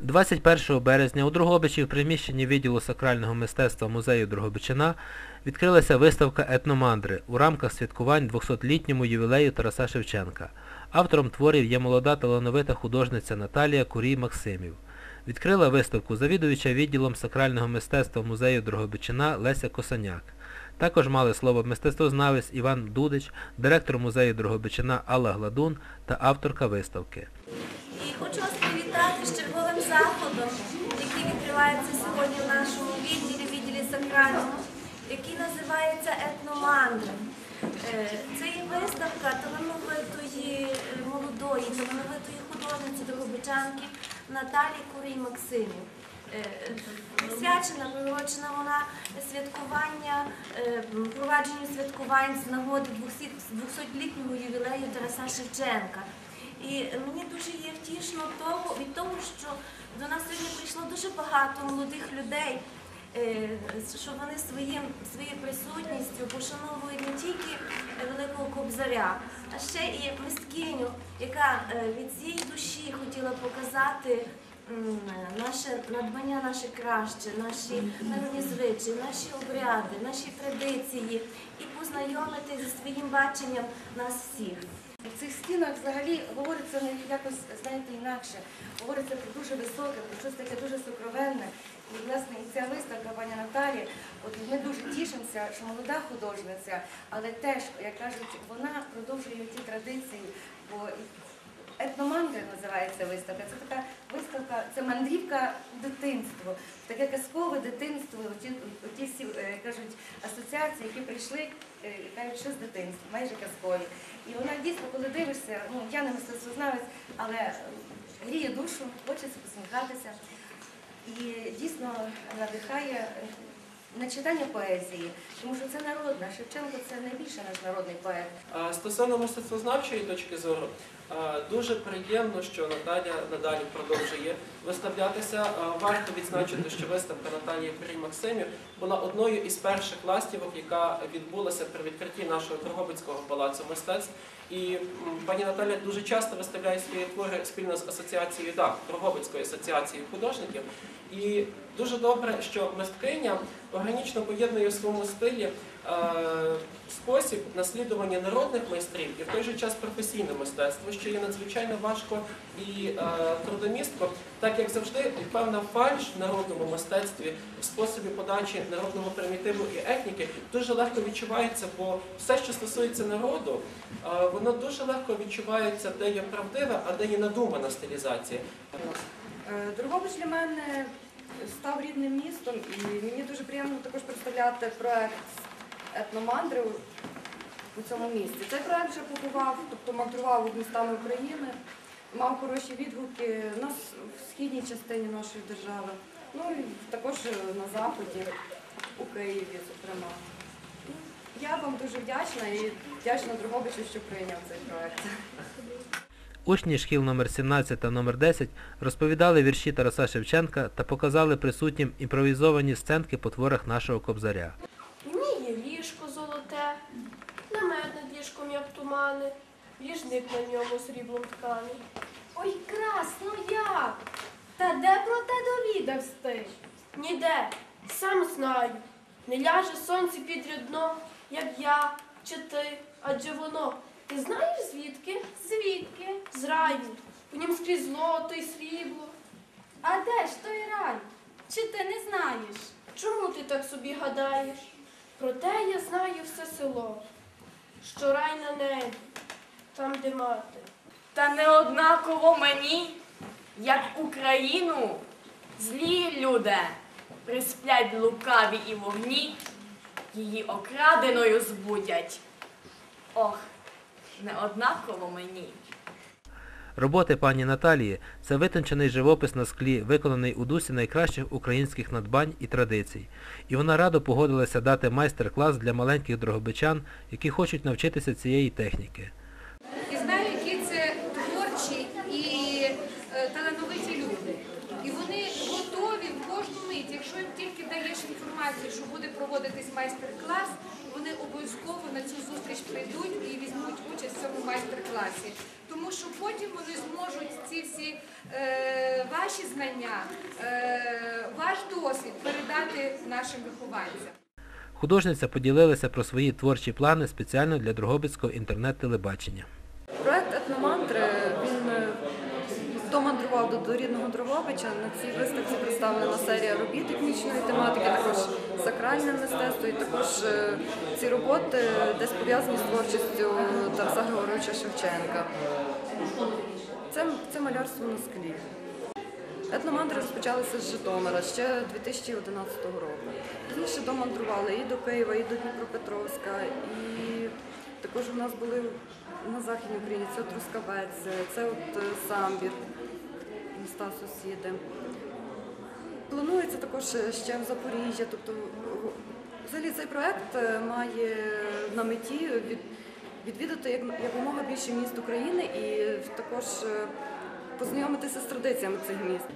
21 березня у Дрогобичі в приміщенні відділу сакрального мистецтва музею Дрогобичина відкрилася виставка етномандри у рамках святкувань 200-літньому ювілею Тараса Шевченка. Автором творів є молода талановита художниця Наталія Курій Максимів. Відкрила виставку завідувача відділом сакрального мистецтва музею Дрогобичина Леся Косаняк. Також мали слово мистецтвознавець Іван Дудич, директор музею Дрогобичина Алла Гладун та авторка виставки. І хочу вас який відкривається сьогодні в нашому відділі, відділі сакральному, який називається Етномандра. Е, Це є виставка талановитої, е, молодої, талановитої художниці Дрогобичанки Наталії Курій Максимів. Е, Присвячена, приурочена вона святкування, провадженню святкувань з нагоди 200-літнього ювілею Тараса Шевченка. І мені дуже є втішно того, від того, що до нас сьогодні прийшло дуже багато молодих людей, е, що вони своїм, своєю присутністю пошановують не тільки великого кобзаря, а ще і мисткиню, яка е, від цієї душі хотіла показати наше надбання, наше краще, наші народні звичаї, наші обряди, наші традиції і познайомити зі своїм баченням нас всіх. В цих стінах взагалі говориться якось, знаєте, інакше. Говориться про дуже високе, про щось таке дуже сокровенне. І, власне, і ця виставка пані Наталі, от ми дуже тішимося, що молода художниця, але теж, як кажуть, вона продовжує ті традиції, бо етномандри називається виставка. Це така виставка, це мандрівка дитинства, таке казкове дитинство, оті, оті всі е, кажуть асоціації, які прийшли, е, кажуть, що з дитинства, майже казкові. І вона дійсно, коли дивишся, ну я не мистецтвознавець, але гріє душу, хочеться посміхатися. І дійсно надихає на читання поезії, тому що це народна. Шевченко це найбільше наш народний поет. Стосовно мистецтвознавчої точки зору, дуже приємно, що Наталя надалі продовжує виставлятися. Варто відзначити, що виставка Наталії Курій Максимів була одною із перших ластівок, яка відбулася при відкритті нашого Дрогобицького палацу мистецтв. І пані Наталя дуже часто виставляє свої твори спільно з асоціацією ДАК, Дрогобицькою асоціацією художників. І дуже добре, що мисткиня органічно поєднує в своєму стилі спосіб наслідування народних майстрів і в той же час професійне мистецтво, що є надзвичайно важко і е, трудомістко, так як завжди певна фальш в народному мистецтві в способі подачі народного примітиву і етніки дуже легко відчувається, бо все, що стосується народу, е, воно дуже легко відчувається, де є правдиве, а де є надумана стилізація. Е, Дрогобич для мене став рідним містом, і мені дуже приємно також представляти проект етномандри у- цьому місті. Цей проект вже побував, тобто мандрував містами України, мав хороші відгуки на в східній частині нашої держави, ну і також на заході, у Києві, зокрема. Ну, Я вам дуже вдячна і вдячна Дрогобичу, що прийняв цей проект. Учні шкіл номер 17 та номер 10 розповідали вірші Тараса Шевченка та показали присутнім імпровізовані сценки по творах нашого кобзаря. Тумани, ліжник на ньому сріблом тканий. Ой, красно як! Та де про те довідався ти? Ніде, сам знаю, не ляже сонце під рядно, як я чи ти, адже воно. Ти знаєш звідки? Звідки? З раю. У нім скрізь злото і срібло. А де ж той рай? Чи ти не знаєш? Чому ти так собі гадаєш? Проте я знаю все село, що рай на небі, там, де мати. Та не однаково мені, як Україну, злі люди присплять лукаві і вогні, її окраденою збудять. Ох, не однаково мені. Роботи пані Наталії – це витончений живопис на склі, виконаний у дусі найкращих українських надбань і традицій. І вона радо погодилася дати майстер-клас для маленьких дрогобичан, які хочуть навчитися цієї техніки. І знаю, які це творчі і е, талановиті люди. І вони готові в кожну мить, якщо їм тільки даєш інформацію, що буде проводитись майстер-клас, вони обов'язково на цю зустріч прийдуть і візьмуть участь в цьому майстер-класі. Тому що потім вони зможуть ці всі е, ваші знання, е, ваш досвід передати нашим вихованцям. Художниця поділилася про свої творчі плани спеціально для Дрогобицького інтернет-телебачення. Проект етномантри домандрував до, рідного Дрогобича. На цій виставці представлена серія робіт технічної тематики, також сакральне мистецтво і також е, ці роботи десь пов'язані з творчістю Тараса Григоровича Шевченка. Це, це малярство на склі. Етномандри розпочалися з Житомира ще 2011 року. Пізніше домандрували і до Києва, і до Дніпропетровська, і також у нас були на Західній Україні це от Трускавець, це от е, Самбір, міста сусіди. Планується також ще в Запоріжжя. Тобто, взагалі цей проект е, має на меті відвідати якомога більше міст України і також е, познайомитися з традиціями цих міст.